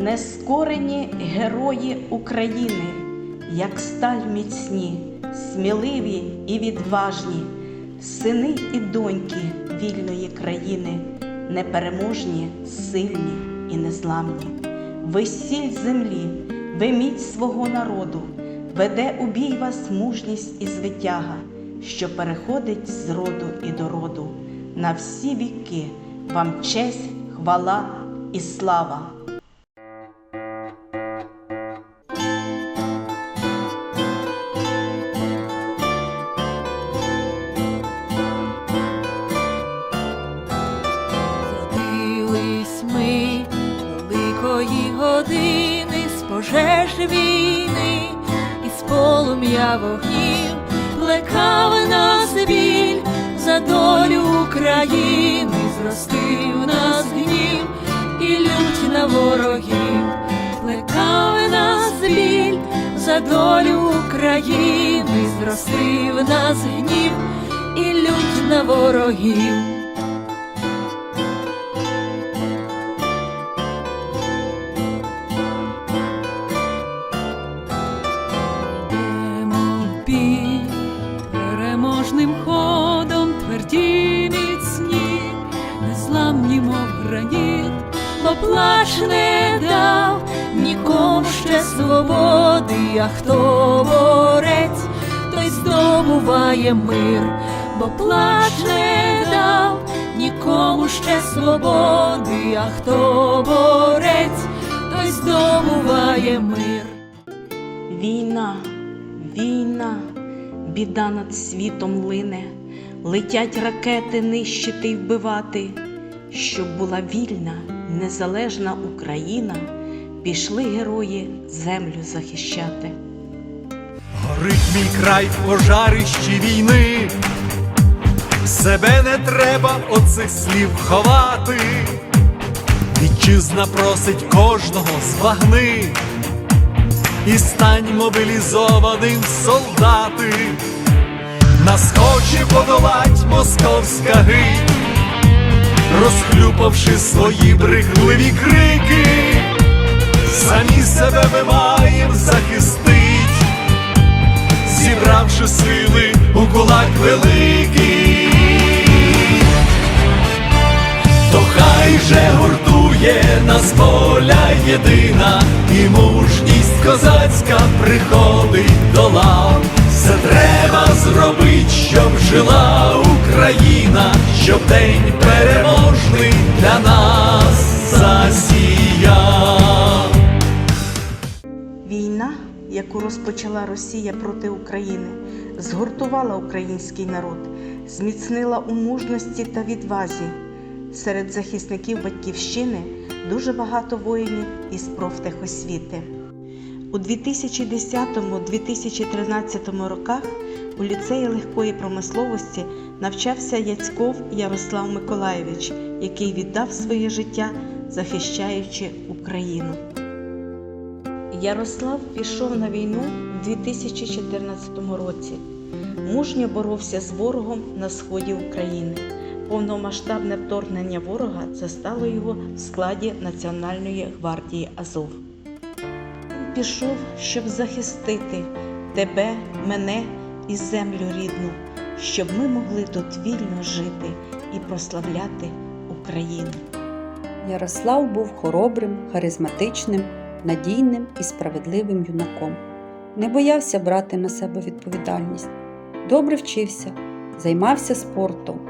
нескорені герої України, як сталь міцні, сміливі і відважні, сини і доньки вільної країни, непереможні, сильні і незламні. Ви сіль землі, ви міць свого народу, веде у бій вас мужність і звитяга, що переходить з роду і до роду. На всі віки вам честь, хвала і слава. Пожеж війни, із полум'я вогнів плекав нас біль за долю України, зростив нас гнів і лють на ворогів, плекав нас біль за долю України, зростив нас гнів і лють на ворогів. Бо плач не дав нікому ще свободи, а хто борець, той здобуває мир, бо плач не дав нікому ще свободи, а хто борець, той здобуває мир. Війна, війна, біда над світом лине, летять ракети нищити й вбивати. Щоб була вільна, незалежна Україна, пішли герої землю захищати. Горить мій край в пожарищі війни, себе не треба оцих слів ховати. Вітчизна просить кожного збагни і стань мобілізованим солдати. Нас хоче подолать московська розхлюпавши свої брехливі крики, самі себе ми маєм захистить зібравши сили у кулак великий, то хай же гуртує нас воля єдина, і мужність козацька приходить до лав. Все треба зробить, щоб жила Україна, щоб день переможний для нас засіяв. Війна, яку розпочала Росія проти України, згуртувала український народ, зміцнила у мужності та відвазі. Серед захисників батьківщини дуже багато воїнів із профтехосвіти. У 2010-2013 роках у ліцеї легкої промисловості навчався Яцьков Ярослав Миколайович, який віддав своє життя, захищаючи Україну. Ярослав пішов на війну у 2014 році. Мужньо боровся з ворогом на сході України. Повномасштабне вторгнення ворога застало його в складі Національної гвардії Азов. Пішов, щоб захистити тебе, мене і землю рідну, щоб ми могли тут вільно жити і прославляти Україну. Ярослав був хоробрим, харизматичним, надійним і справедливим юнаком. Не боявся брати на себе відповідальність, добре вчився, займався спортом,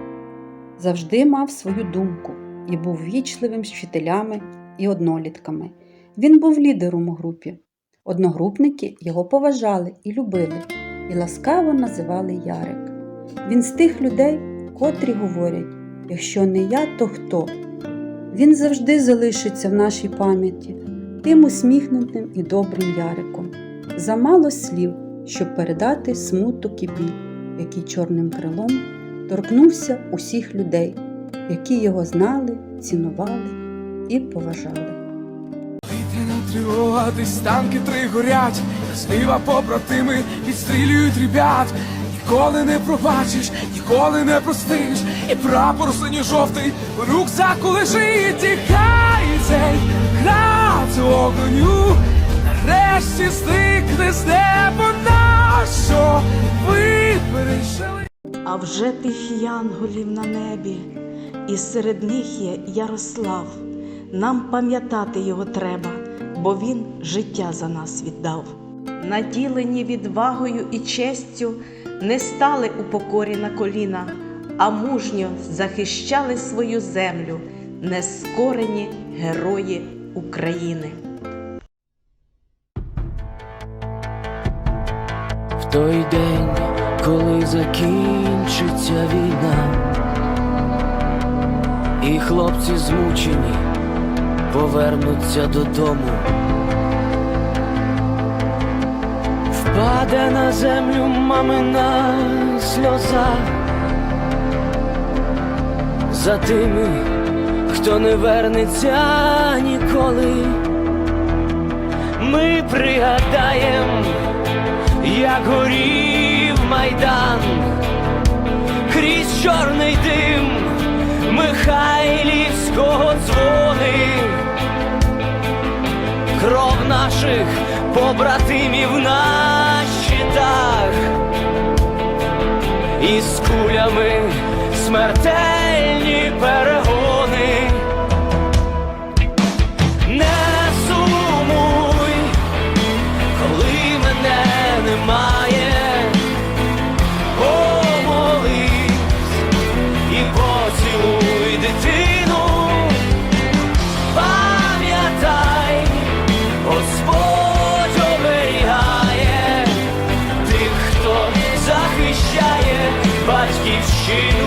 завжди мав свою думку і був вічливим з вчителями і однолітками. Він був лідером у групі. Одногрупники його поважали і любили, і ласкаво називали Ярик. Він з тих людей, котрі говорять: якщо не я, то хто? Він завжди залишиться в нашій пам'яті тим усміхнутим і добрим Яриком. Замало слів, щоб передати смуток і біль, який чорним крилом торкнувся усіх людей, які його знали, цінували і поважали. Повітряна тривога, десь танки три горять, зліва побратими відстрілюють ребят. Ніколи не пробачиш, ніколи не простиш, і прапор синьо-жовтий в рюкзаку лежить, тікай цей град огоню нарешті зникне з неба нащо ви перейшли. А вже тих янголів на небі, і серед них є Ярослав. Нам пам'ятати його треба, бо він життя за нас віддав. Наділені відвагою і честю, не стали у покорі на коліна, а мужньо захищали свою землю, нескорені герої України. В той день, коли закінчиться війна, і хлопці змучені повернуться додому. Впаде на землю мамина сльоза за тими, хто не вернеться ніколи. Ми пригадаємо як горів майдан, крізь чорний дим Михайлівського дзвони, наших побратимів на щитах, із кулями смертельні перегони. She